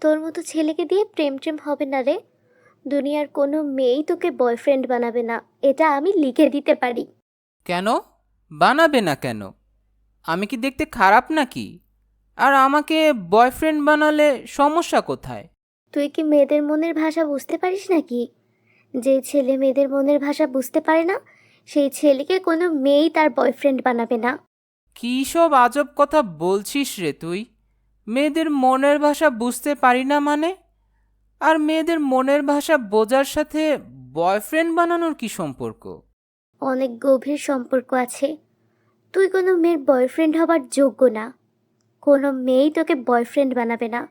তোর মতো ছেলেকে দিয়ে প্রেম প্রেম হবে না রে। দুনিয়ার কোনো মেয়েই তোকে বয়ফ্রেন্ড বানাবে না। এটা আমি লিখে দিতে পারি। কেন? বানাবে না কেন? আমি কি দেখতে খারাপ নাকি? আর আমাকে বয়ফ্রেন্ড বানালে সমস্যা কোথায়? তুই কি মেয়েদের মনের ভাষা বুঝতে পারিস নাকি? যে ছেলে মেয়েদের মনের ভাষা বুঝতে পারে না সেই ছেলেকে কোনো মেয়েই তার বয়ফ্রেন্ড বানাবে না। কী সব আজব কথা বলছিস রে তুই? মেয়েদের মনের ভাষা বুঝতে পারি না মানে? আর মেয়েদের মনের ভাষা বোঝার সাথে বয়ফ্রেন্ড বানানোর কি সম্পর্ক? অনেক গভীর সম্পর্ক আছে। তুই কোনো মেয়ের বয়ফ্রেন্ড হবার যোগ্য না। কোনো মেয়েই তোকে বয়ফ্রেন্ড বানাবে না।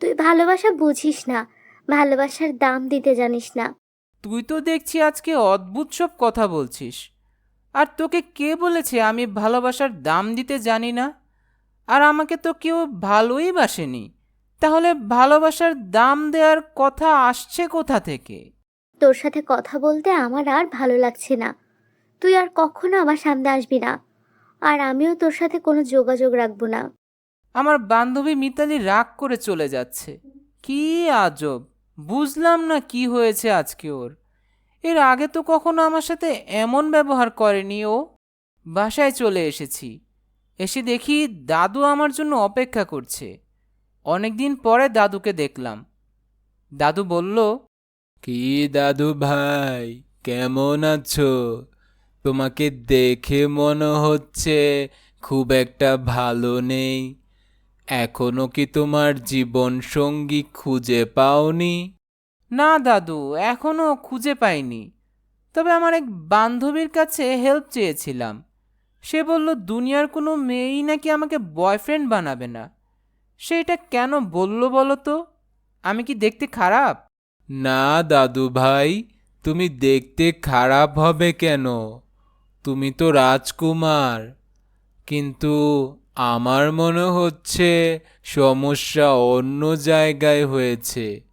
তুই ভালোবাসা বুঝিস না ভালোবাসার দাম দিতে জানিস না। তুই তো দেখছি আজকে অদ্ভুত সব কথা বলছিস। আর তোকে কে বলেছে আমি ভালোবাসার দাম দিতে জানি না? আর আমাকে তো কেউ ভালোই বাসেনি। তাহলে ভালোবাসার দাম দেওয়ার কথা আসছে কোথা থেকে? তোর সাথে কথা বলতে আমার আর ভালো লাগছে না। তুই আর কখনো আমার সামনে আসবি না। আর আমিও তোর সাথে কোনো যোগাযোগ রাখব না। আমার বান্ধবী মিতালি রাগ করে চলে যাচ্ছে। কি আজব! বুঝলাম না কি হয়েছে আজকে ওর। এর আগে তো কখনো আমার সাথে এমন ব্যবহার করেনি ও। বাসায় চলে এসেছি। এসে দেখি দাদু আমার জন্য অপেক্ষা করছে। অনেক দিন পরে দাদুকে দেখলাম। দাদু বলল কি দাদু ভাই কেমন আছো? তোমাকে দেখে মনে হচ্ছে খুব একটা ভালো নেই। এখনও কি তোমার জীবন সঙ্গী খুঁজে পাওনি? না দাদু এখনও খুঁজে পাইনি। তবে আমার এক বান্ধবীর কাছে হেল্প চেয়েছিলাম। সে বলল, দুনিয়ার কোনো মেয়েই নাকি আমাকে বয়ফ্রেন্ড বানাবে না। সেটা কেন বলল বলো তো? আমি কি দেখতে খারাপ? না দাদু ভাই, তুমি দেখতে খারাপ হবে কেন? তুমি তো রাজকুমার। কিন্তু আমার মনে হচ্ছে সমস্যা অন্য জায়গায় হয়েছে।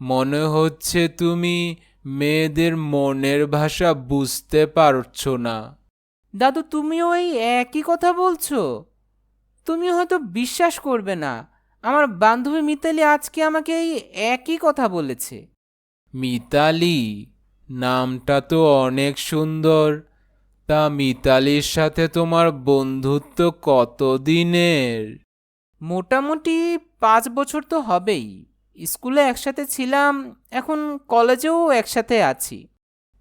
মনে হচ্ছে তুমি মেয়েদের মনের ভাষা বুঝতে পারছ না। দাদু তুমিও এই একই কথা বলছো? তুমি হয়তো বিশ্বাস করবে না। আমার বান্ধবী মিতালি আজকে আমাকে এই একই কথা বলেছে। মিতালি? নামটা তো অনেক সুন্দর। তা মিতালির সাথে তোমার বন্ধুত্ব কতদিনের? মোটামুটি পাঁচ বছর তো হবেই। স্কুলে একসাথে ছিলাম এখন কলেজেও একসাথে আছি।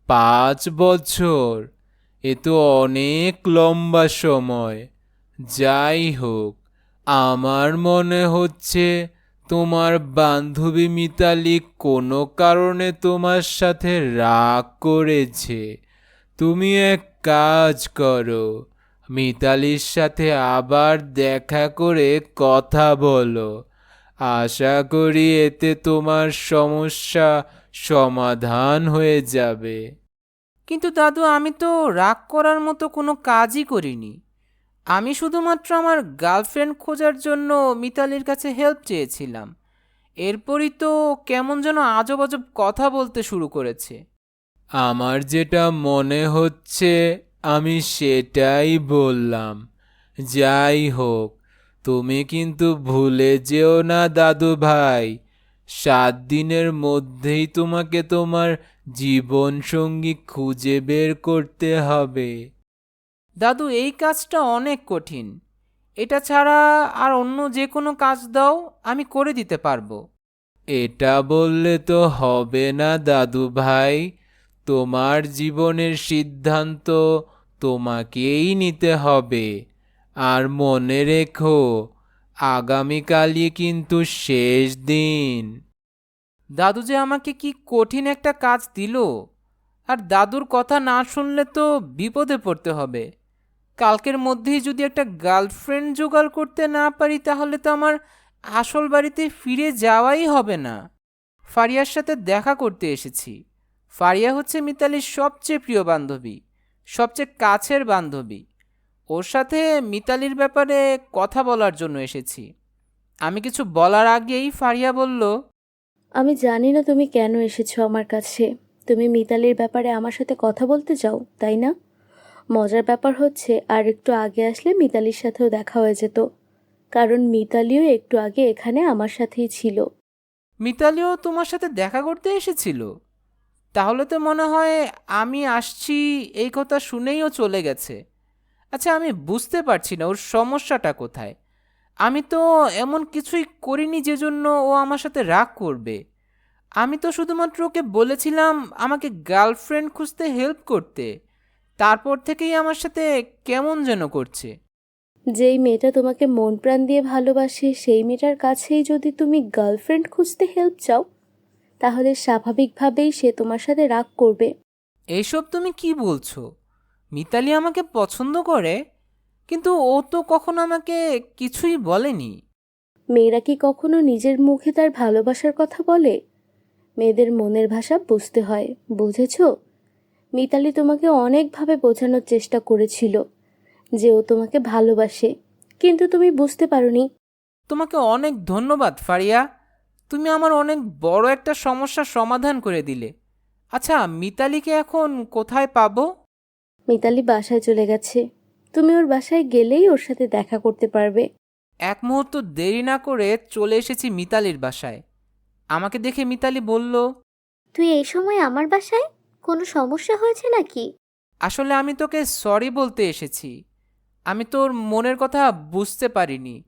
পাঁচ বছর? এ তো অনেক লম্বা সময়। যাই হোক, আমার মনে হচ্ছে তোমার বান্ধবী মিতালি কোনো কারণে তোমার সাথে রাগ করেছে। তুমি এক কাজ করো, মিতালির সাথে আবার দেখা করে কথা বলো। আশা করি এতে তোমার সমস্যা সমাধান হয়ে যাবে। কিন্তু দাদু, আমি তো রাগ করার মতো কোনো কাজই করিনি। আমি শুধুমাত্র আমার গার্লফ্রেন্ড খোঁজার জন্য মিতালির কাছে হেল্প চেয়েছিলাম। এরপরই তো কেমন যেন আজব আজব কথা বলতে শুরু করেছে। আমার যেটা মনে হচ্ছে, আমি সেটাই বললাম। যাই হোক, তুমি কিন্তু ভুলে যেও না দাদু ভাই সাত দিনের মধ্যেই তোমাকে তোমার জীবন সঙ্গী খুঁজে বের করতে হবে। দাদু এই কাজটা অনেক কঠিন। এটা ছাড়া আর অন্য যে কোনো কাজ দাও আমি করে দিতে পারব। এটা বললে তো হবে না দাদু ভাই। তোমার জীবনের সিদ্ধান্ত তোমাকেই নিতে হবে। আর মনে রেখো আগামীকালই কিন্তু শেষ দিন। দাদু যে আমাকে কি কঠিন একটা কাজ দিল? আর দাদুর কথা না শুনলে তো বিপদে পড়তে হবে। কালকের মধ্যেই যদি একটা গার্লফ্রেন্ড জোগাড় করতে না পারি, তাহলে তো আমার আসল বাড়িতে ফিরে যাওয়াই হবে না। ফারিয়ার সাথে দেখা করতে এসেছি। ফারিয়া হচ্ছে মিতালির সবচেয়ে প্রিয় বান্ধবী, সবচেয়ে কাছের বান্ধবী। ওর সাথে মিতালির ব্যাপারে কথা বলার জন্য এসেছি। আমি কিছু বলার আগেই ফারিয়া বলল আমি জানি না তুমি কেন এসেছ আমার কাছে। তুমি মিতালির ব্যাপারে আমার সাথে কথা বলতে চাও তাই না? মজার ব্যাপার হচ্ছে আর একটু আগে আসলে মিতালির সাথেও দেখা হয়ে যেত। কারণ মিতালিও একটু আগে এখানে আমার সাথেই ছিল। মিতালিও তোমার সাথে দেখা করতে এসেছিল? তাহলে তো মনে হয় আমি আসছি এই কথা শুনেই ও চলে গেছে। আচ্ছা আমি বুঝতে পারছি না ওর সমস্যাটা কোথায়? আমি তো এমন কিছুই করিনি যে জন্য ও আমার সাথে রাগ করবে। আমি তো শুধুমাত্র ওকে বলেছিলাম আমাকে গার্লফ্রেন্ড খুঁজতে হেল্প করতে। তারপর থেকেই আমার সাথে কেমন যেন করছে। যেই মেয়েটা তোমাকে মন প্রাণ দিয়ে ভালোবাসে সেই মেয়েটার কাছেই যদি তুমি গার্লফ্রেন্ড খুঁজতে হেল্প চাও তাহলে স্বাভাবিকভাবেই সে তোমার সাথে রাগ করবে। এইসব তুমি কি বলছো? মিতালি আমাকে পছন্দ করে কিন্তু ও তো কখনো আমাকে কিছুই বলেনি। মেয়েরা কি কখনো নিজের মুখে তার ভালোবাসার কথা বলে? মেয়েদের মনের ভাষা বুঝতে হয় বুঝেছ? মিতালি তোমাকে অনেকভাবে বোঝানোর চেষ্টা করেছিল যে ও তোমাকে ভালোবাসে কিন্তু তুমি বুঝতে পারোনি। তোমাকে অনেক ধন্যবাদ ফারিয়া। তুমি আমার অনেক বড় একটা সমস্যার সমাধান করে দিলে। আচ্ছা মিতালিকে এখন কোথায় পাবো? মিতালি বাসায় চলে গেছে। তুমি ওর বাসায় গেলেই ওর সাথে দেখা করতে পারবে। এক মুহূর্ত দেরি না করে চলে এসেছি মিতালির বাসায়। আমাকে দেখে মিতালি বলল তুই এই সময় আমার বাসায়? কোনো সমস্যা হয়েছে নাকি? আসলে আমি তোকে সরি বলতে এসেছি। আমি তোর মনের কথা বুঝতে পারিনি।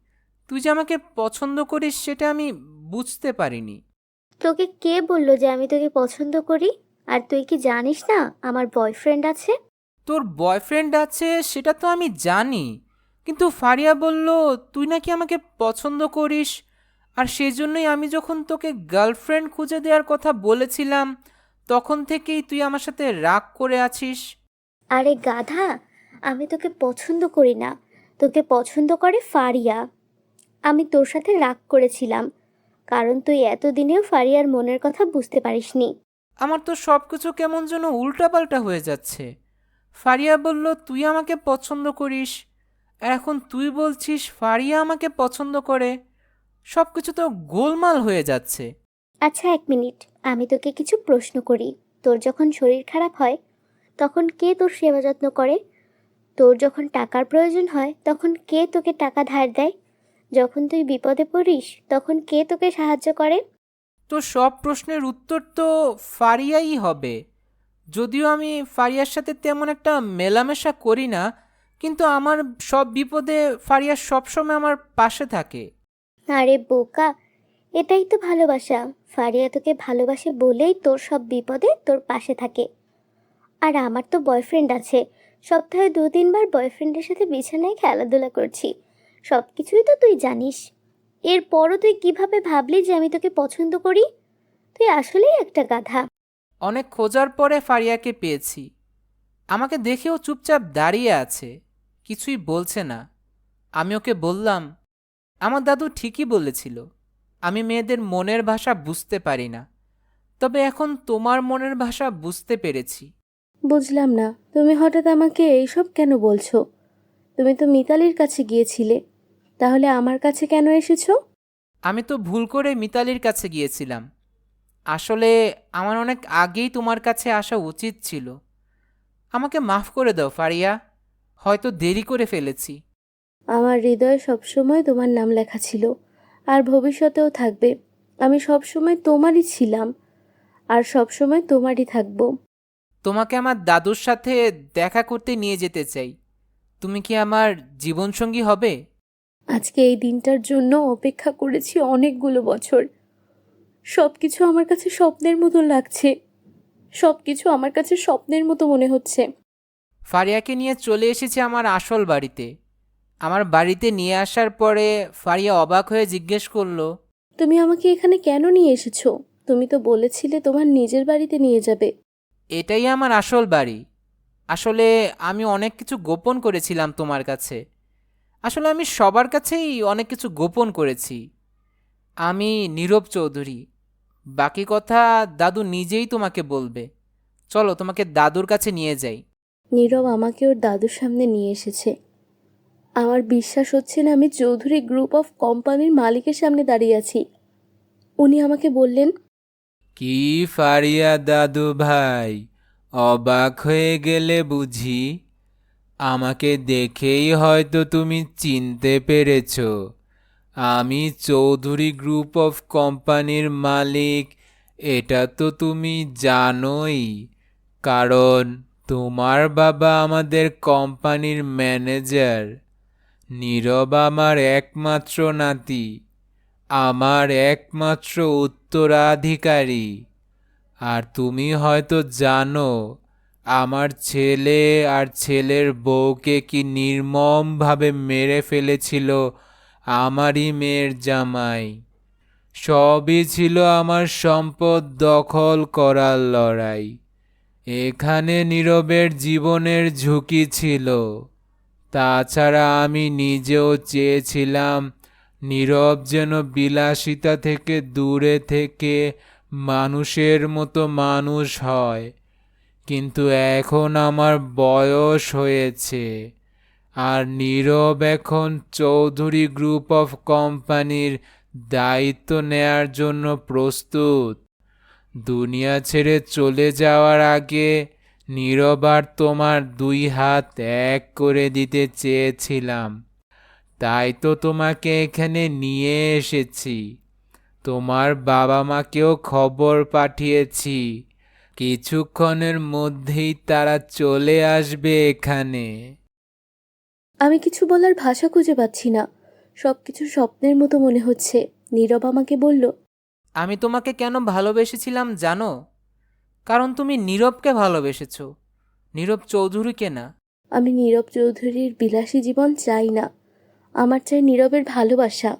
তুই যে আমাকে পছন্দ করিস সেটা আমি বুঝতে পারিনি। তোকে কে বলল যে আমি তোকে পছন্দ করি? আর তুই কি জানিস না আমার বয়ফ্রেন্ড আছে? তোর বয়ফ্রেন্ড আছে সেটা তো আমি জানি। কিন্তু ফারিয়া বলল তুই নাকি আমাকে পছন্দ করিস। আর সেজন্যই আমি যখন তোকে গার্লফ্রেন্ড খুঁজে দেওয়ার কথা বলেছিলাম তখন থেকেই তুই আমার সাথে রাগ করে আছিস। আরে গাধা আমি তোকে পছন্দ করি না। তোকে পছন্দ করে ফারিয়া। আমি তোর সাথে রাগ করেছিলাম কারণ তুই এতদিনেও ফারিয়ার মনের কথা বুঝতে পারিসনি। আমার তো সব কিছু কেমন যেন উল্টাপাল্টা হয়ে যাচ্ছে। ফারিয়া বলল তুই আমাকে পছন্দ করিস। এখন তুই বলছিস ফারিয়া আমাকে পছন্দ করে। সব কিছু তো গোলমাল হয়ে যাচ্ছে। আচ্ছা এক মিনিট। আমি তোকে কিছু প্রশ্ন করি। তোর যখন শরীর খারাপ হয় তখন কে তোর সেবা যত্ন করে? তোর যখন টাকার প্রয়োজন হয় তখন কে তোকে টাকা ধার দেয়? যখন তুই বিপদে পড়িস তখন কে তোকে সাহায্য করে? তো সব প্রশ্নের উত্তর তো ফারিয়াই হবে। যদিও আমি ফারিয়ার সাথে তেমন একটা মেলামেশা করি না, কিন্তু আমার সব বিপদে ফারিয়া সবসময় আমার পাশে থাকে। আরে বোকা, এটাই তো ভালোবাসা। ফারিয়া তোকে ভালোবাসে বলেই তোর সব বিপদে তোর পাশে থাকে। আর আমার তো বয়ফ্রেন্ড আছে। সপ্তাহে দু তিনবার বয়ফ্রেন্ডের সাথে বিছানায় খেলাধুলা করছি। সব কিছুই তো তুই জানিস। এরপরও তুই কীভাবে ভাবলি যে আমি তোকে পছন্দ করি? তুই আসলেই একটা গাধা। অনেক খোঁজার পরে ফারিয়াকে পেয়েছি। আমাকে দেখেও চুপচাপ দাঁড়িয়ে আছে কিছুই বলছে না। আমি ওকে বললাম আমার দাদু ঠিকই বলেছিল আমি মেয়েদের মনের ভাষা বুঝতে পারি না। তবে এখন তোমার মনের ভাষা বুঝতে পেরেছি। বুঝলাম না তুমি হঠাৎ আমাকে এইসব কেন বলছো? তুমি তো মিতালির কাছে গিয়েছিলে তাহলে আমার কাছে কেন এসেছ? আমি তো ভুল করে মিতালির কাছে গিয়েছিলাম। আসলে আমার অনেক আগেই তোমার কাছে আসা উচিত ছিল। আমাকে মাফ করে দাও ফারিয়া। হয়তো দেরি করে ফেলেছি। আমার হৃদয়ে সবসময় তোমার নাম লেখা ছিল আর ভবিষ্যতেও থাকবে। আমি সবসময় তোমারই ছিলাম আর সবসময় তোমারই থাকব। তোমাকে আমার দাদুর সাথে দেখা করতে নিয়ে যেতে চাই। তুমি কি আমার জীবনসঙ্গী হবে? আজকে এই দিনটার জন্য অপেক্ষা করেছি অনেকগুলো বছর। সব কিছু আমার কাছে স্বপ্নের মতো লাগছে। সব কিছু আমার কাছে স্বপ্নের মতো মনে হচ্ছে। ফারিয়াকে নিয়ে চলে এসেছে আমার আসল বাড়িতে। আমার বাড়িতে নিয়ে আসার পরে ফারিয়া অবাক হয়ে জিজ্ঞেস করল তুমি আমাকে এখানে কেন নিয়ে এসেছ? তুমি তো বলেছিলে তোমার নিজের বাড়িতে নিয়ে যাবে। এটাই আমার আসল বাড়ি। আসলে আমি অনেক কিছু গোপন করেছিলাম তোমার কাছে। আসলে আমি সবার কাছেই অনেক কিছু গোপন করেছি। আমি নীরব চৌধুরী। বাকি কথা দাদু নিজেই তোমাকে বলবে। চলো তোমাকে দাদুর কাছে নিয়ে যাই। নীরব আমাকে ওর দাদুর সামনে নিয়ে এসেছে। আমার বিশ্বাস হচ্ছে না আমি চৌধুরী গ্রুপ অফ কোম্পানির মালিকের সামনে দাঁড়িয়ে আছি। উনি আমাকে বললেন কি ফারিয়া দাদু ভাই অবাক হয়ে গেলে বুঝি। আমাকে দেখেই হয়তো তুমি চিনতে পেরেছ। আমি চৌধুরী গ্রুপ অফ কোম্পানির মালিক। এটা তো তুমি জানোই। কারণ তোমার বাবা আমাদের কোম্পানির ম্যানেজার। নীরব আমার একমাত্র নাতি। আমার একমাত্র উত্তরাধিকারী। আর তুমি হয়তো জানো, আমার ছেলে আর ছেলের বউকে কি নির্মমভাবে মেরে ফেলেছিল আমারই মেয়ের জামাই। সবই ছিল আমার সম্পদ দখল করার লড়াই। এখানে নীরবের জীবনের ঝুঁকি ছিল। তাছাড়া আমি নিজেও চেয়েছিলাম নীরব যেন বিলাসিতা থেকে দূরে থেকে মানুষের মতো মানুষ হয়। কিন্তু এখন আমার বয়স হয়েছে। আর নীরব এখন চৌধুরী গ্রুপ অফ কোম্পানির দায়িত্ব নেয়ার জন্য প্রস্তুত। দুনিয়া ছেড়ে চলে যাওয়ার আগে নীরব আর তোমার দুই হাত এক করে দিতে চেয়েছিলাম। তাই তো তোমাকে এখানে নিয়ে এসেছি। তোমার বাবা মাকেও খবর পাঠিয়েছি। কিছুক্ষণের মধ্যেই তারা চলে আসবে এখানে। আমি কিছু বলার ভাষা খুঁজে পাচ্ছি না। সব কিছু স্বপ্নের মতো মনে হচ্ছে। নীরব আমাকে বলল আমি তোমাকে কেন ভালোবেসেছিলাম জানো? কারণ তুমি নীরবকে ভালোবেসেছ। নীরব চৌধুরীকে না। আমি নীরব চৌধুরীর বিলাসী জীবন চাই না। আমার চাই নীরবের ভালোবাসা।